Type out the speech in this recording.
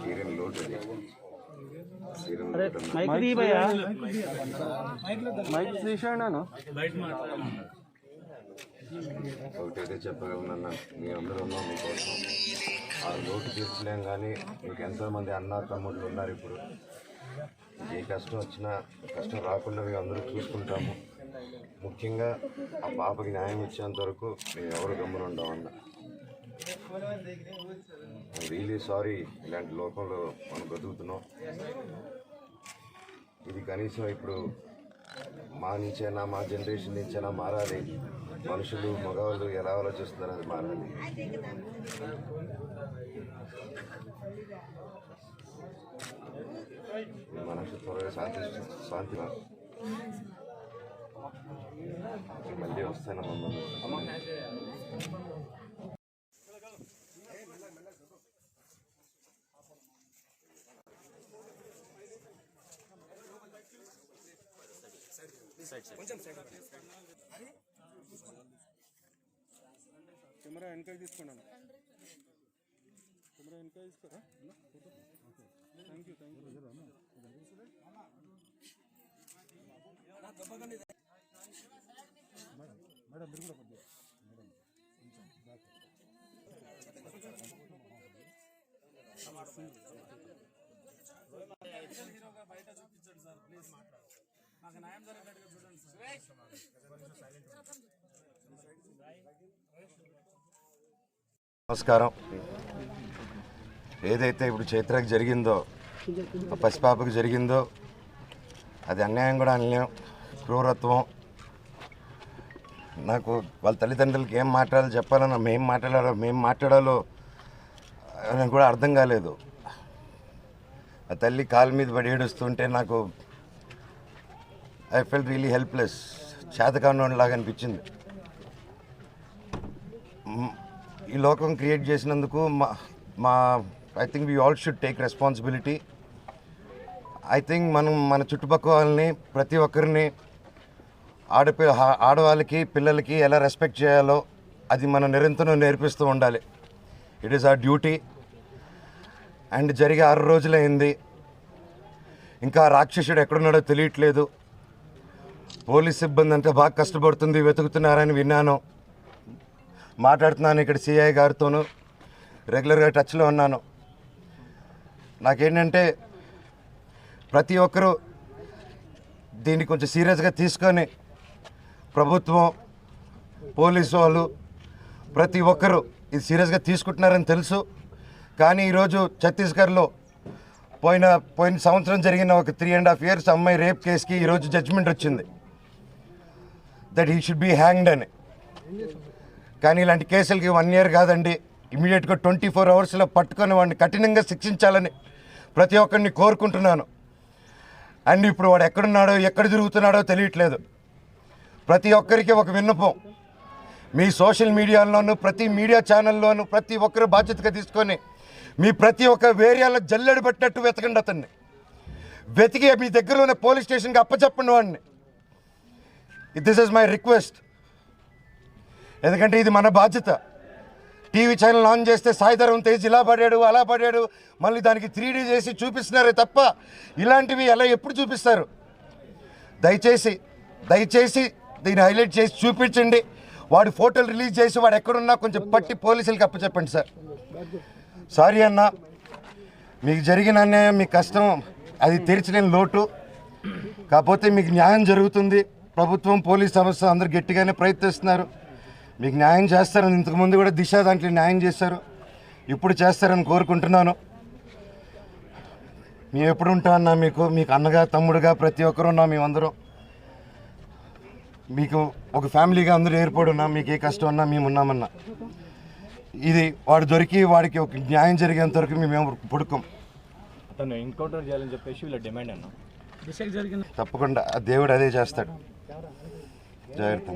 తీరని లోటు. మైక్ భయ్యా. మైక్ తీసాను ఒకటైతే చెప్పగలనన్న మీ అందరూ ఉన్నాం మీకోసం ఆ లోటు తీర్చలేం కానీ మీకు ఎంతోమంది అన్న తమ్ముళ్ళు ఉన్నారు ఇప్పుడు. ఏ కష్టం వచ్చినా కష్టం రాకుండా మేము అందరూ చూసుకుంటాము. ముఖ్యంగా ఆ పాపకి న్యాయం ఇచ్చేంత వరకు మేము ఎవరు గమ్మున ఉండమన్న రియలీ సారీ ఇలాంటి లోకంలో మనం బ్రతుకుతున్నాం. ఇది కనీసం ఇప్పుడు మా నుంచైనా మా జనరేషన్ నుంచైనా మారాలి. మనుషులు మగవాళ్ళు ఎలా ఆలోచిస్తున్నారు అది మారాలి. మనసు త్వరగా శాంతి శాంతి మళ్ళీ వస్తాను మమ్మల్ని కెమెరా వెనకాల తీసుకున్నాను కెమెరా వెనకాల తీసుకోరా thank you thank you madam మీరు కూడా కొద్దిగా మేడం కొంచెం బ్యాక్. నమస్కారం. ఏదైతే ఇప్పుడు చైత్రకి జరిగిందో ఆ పసిపాపకి జరిగిందో అది అన్యాయం కూడా అనలేం. క్రూరత్వం. నాకు వాళ్ళ తల్లిదండ్రులకి ఏం మాట్లాడాలో చెప్పాలన్నా మేం మాట్లాడాలో మేం మాట్లాడాలో అని కూడా అర్థం కాలేదు. ఆ తల్లి కాలు మీద పడి ఏడుస్తుంటే నాకు ఐ ఫెల్ రియలీ హెల్ప్లెస్ చేతకాన్నలాగా అనిపించింది. ఈ లోకం క్రియేట్ చేసినందుకు మా మా I think we all should take responsibility I think మనం మన చుట్టుపక్కలని వాళ్ళని ప్రతి ఒక్కరిని ఆడపి ఆడవాళ్ళకి పిల్లలకి ఎలా రెస్పెక్ట్ చేయాలో అది మనం నిరంతరం నేర్పిస్తూ ఉండాలి. It is our duty and జరిగే ఆరు రోజులైంది. ఇంకా రాక్షసుడు ఎక్కడున్నాడో తెలియట్లేదు. పోలీస్ సిబ్బంది అంతా బాగా కష్టపడుతుంది వెతుకుతున్నారని విన్నాను. మాట్లాడుతున్నాను ఇక్కడ సిఐ గారితోనూ. రెగ్యులర్గా టచ్లో ఉన్నాను. నాకేంటంటే ప్రతి ఒక్కరూ దీన్ని కొంచెం సీరియస్గా తీసుకొని ప్రభుత్వం పోలీసు వాళ్ళు ప్రతి ఒక్కరూ ఇది సీరియస్గా తీసుకుంటున్నారని తెలుసు. కానీ ఈరోజు ఛత్తీస్గఢ్లో పోయిన పోయిన సంవత్సరం జరిగిన ఒక త్రీ అండ్ హాఫ్ ఇయర్స్ అమ్మాయి రేప్ కేసుకి ఈరోజు జడ్జిమెంట్ వచ్చింది. That he should be hanged అని. కానీ ఇలాంటి కేసులకి వన్ ఇయర్ కాదండి. ఇమీడియట్గా ట్వంటీ ఫోర్ అవర్స్లో పట్టుకొని వాడిని కఠినంగా శిక్షించాలని ప్రతి ఒక్కరిని కోరుకుంటున్నాను. అండ్ ఇప్పుడు వాడు ఎక్కడున్నాడో ఎక్కడ తిరుగుతున్నాడో తెలియట్లేదు. ప్రతి ఒక్కరికి ఒక విన్నపం. మీ సోషల్ మీడియాలోనూ ప్రతి మీడియా ఛానల్లోనూ ప్రతి ఒక్కరు బాధ్యతగా తీసుకొని మీ ప్రతి ఒక్క ఏరియాలో జల్లెడు పెట్టినట్టు వెతకండి అతన్ని. వెతికి మీ దగ్గర ఉన్న పోలీస్ స్టేషన్కి అప్పచెప్పండి వాడిని. దిస్ ఇస్ మై రిక్వెస్ట్ ఎందుకంటే ఇది మన బాధ్యత. టీవీ ఛానల్ ఆన్ చేస్తే సాయిధరం తేజ్ ఇలా పడాడు అలా పడాడు మళ్ళీ దానికి త్రీ డీ చేసి చూపిస్తున్నారే తప్ప ఇలాంటివి ఎలా ఎప్పుడు చూపిస్తారు? దయచేసి దయచేసి దీన్ని హైలైట్ చేసి చూపించండి. వాడి ఫోటోలు రిలీజ్ చేసి వాడు ఎక్కడున్నా కొంచెం పట్టి పోలీసులకి అప్పచెప్పండి సార్. సారీ అన్న మీకు జరిగిన అన్యాయం మీ కష్టం అది తెరిచలేని లోటు. కాకపోతే మీకు న్యాయం జరుగుతుంది. ప్రభుత్వం పోలీస్ సంస్థ అందరు గట్టిగానే ప్రయత్నిస్తున్నారు. మీకు న్యాయం చేస్తారని ఇంతకుముందు కూడా దిశ దాంట్లో న్యాయం చేశారు. ఇప్పుడు చేస్తారని కోరుకుంటున్నాను. మేము ఎప్పుడు ఉంటామన్నా మీకు మీకు అన్నగా తమ్ముడుగా ప్రతి ఒక్కరు ఉన్నాం మేమందరం. మీకు ఒక ఫ్యామిలీగా అందరూ ఏర్పడి ఉన్నాం మీకు ఏ కష్టం ఉన్నా మేము ఉన్నామన్నా. ఇది వాడు దొరికి వాడికి ఒక న్యాయం జరిగేంత వరకు మేము పుడుకోం. తను ఎన్కౌంటర్ చేయాలని చెప్పేసి వీళ్ళ డిమాండ్ అన్న. తప్పకుండా ఆ దేవుడు అదే చేస్తాడు. జాగ్రత్త.